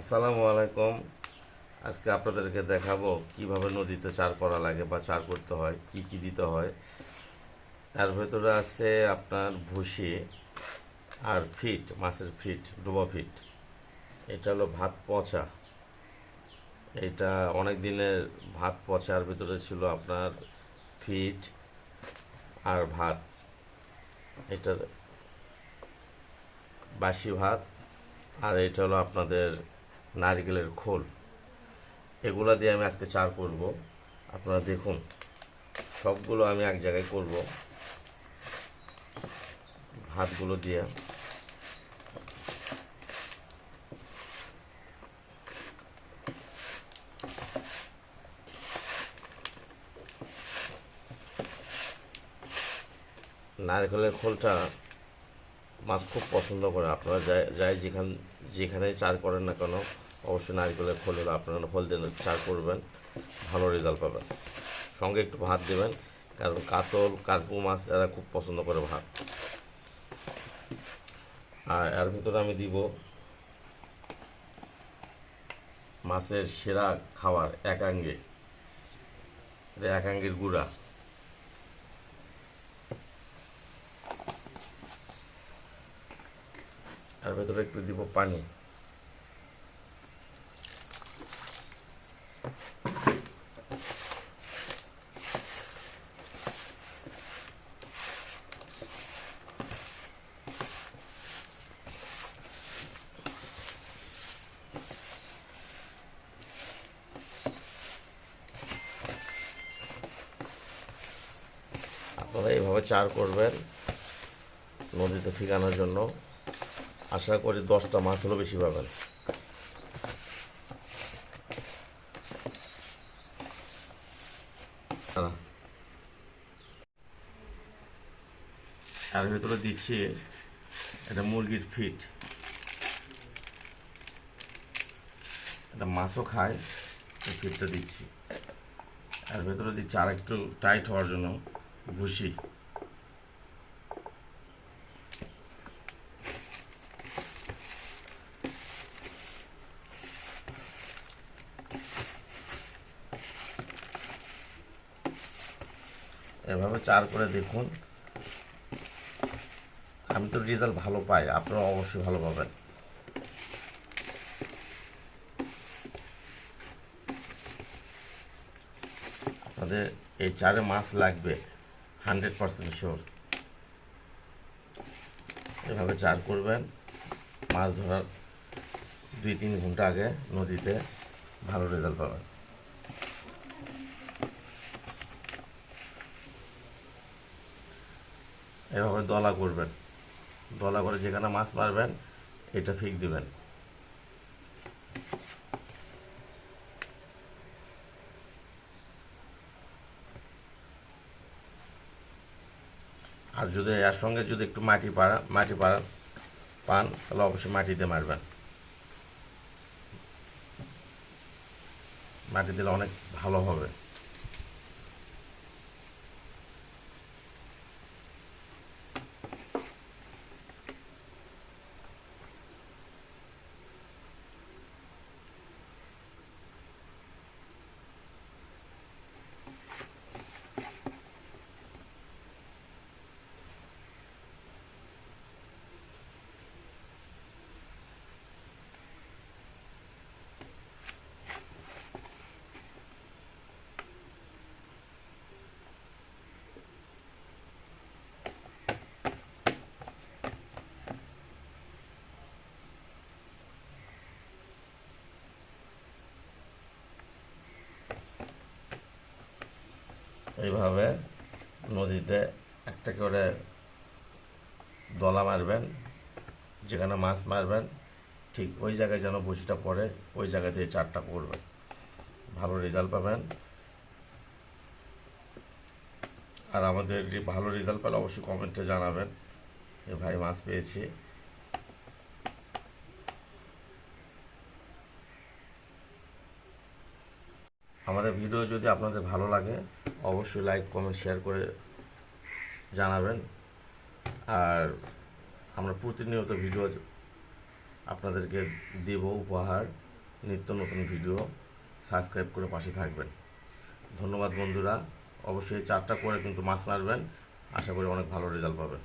আসসালামু আলাইকুম। আজকে আপনাদেরকে দেখাবো কীভাবে নদীতে চার করা লাগে বা চার করতে হয়, কি কি দিতে হয়। তার ভেতরে আছে আপনার ভুসি আর ফিট, মাছের ফিট, ডুবা ফিট। এটা হলো ভাত পচা। এটা অনেক দিনের ভাত পচার ভিতরে ছিল আপনার ফিট আর ভাত। এটা বাসি ভাত আর এটা হলো আপনাদের নারকেলের খোল। এগুলা দিয়ে আমি আজকে চার করব। আপনারা দেখুন, সবগুলো আমি এক জায়গায় করব। ভাতগুলো দিয়ে। নারকেলের খোলটা মাছ খুব পছন্দ করে। আপনারা যাই যেখান যেখানেই চার করেন না কেন অবশ্যই নারকেলের খোল হলে আপনারা খোল দিয়ে চার করবেন, ভালো রেজাল্ট পাবেন। সঙ্গে একটু ভাত দেবেন, কারণ কাতল, কার্পু মাছ এরা খুব পছন্দ করে ভাত। আর এর ভিতরে আমি দিব মাছের সেরা খাবার, একাঙ্গে। এটা একাঙ্গের গুঁড়া। আর ভেতরে একটু দিব পানি। আপনারা এইভাবে চার করবেন নদীতে ফিকানোর জন্য। আশা করি দশটা মাছ হলেও বেশি পাবেন। তার ভেতরে দিচ্ছি এটা মুরগির ফিট। এটা মাছও খায় ফিটটা দিচ্ছি। আর ভেতরে দিচ্ছি আর একটু টাইট হওয়ার জন্য। ভুসি এভাবে চার করে দেখুন। আমি তো রেজাল্ট ভালো পাই, আপনারা অবশ্যই ভালো পাবেন। আপনাদের এই চারে মাছ লাগবে। Hundred percent sure. এভাবে চার করবেন, মাছ ধরার দুই তিন ঘণ্টা আগে নদীতে ভালো রেজাল্ট পাবেন। এভাবে দলা করবেন। দলা করে যেখানে মাছ মারবেন এটা ফিক দিবেন। আর যদি এর সঙ্গে যদি একটু মাটি পাড়া মাটি পাড়া পান, তাহলে অবশ্যই মাটিতে মারবেন। মাটি দিলে অনেক ভালো হবে। এইভাবে নদীতে একটা করে দলা মারবেন, যেখানে মাছ মারবেন, ঠিক ওই জায়গায় যেন বসিটা পড়ে, ওই জায়গা দিয়ে চারটা করবেন। ভালো রেজাল্ট পাবেন। আর আমাদের ভালো রেজাল্ট পেলে অবশ্যই কমেন্টে জানাবেন যে, ভাই, মাছ পেয়েছি। আমাদের ভিডিও যদি আপনাদের ভালো লাগে অবশ্যই লাইক কমেন্ট শেয়ার করে জানাবেন। আর আমরা প্রতিনিয়ত ভিডিও আপনাদেরকে দেব উপহার, নিত্য নতুন ভিডিও সাবস্ক্রাইব করে পাশে থাকবেন। ধন্যবাদ বন্ধুরা। অবশ্যই চারটা করে কিন্তু মাছ মারবেন। আশা করি অনেক ভালো রেজাল্ট পাবেন।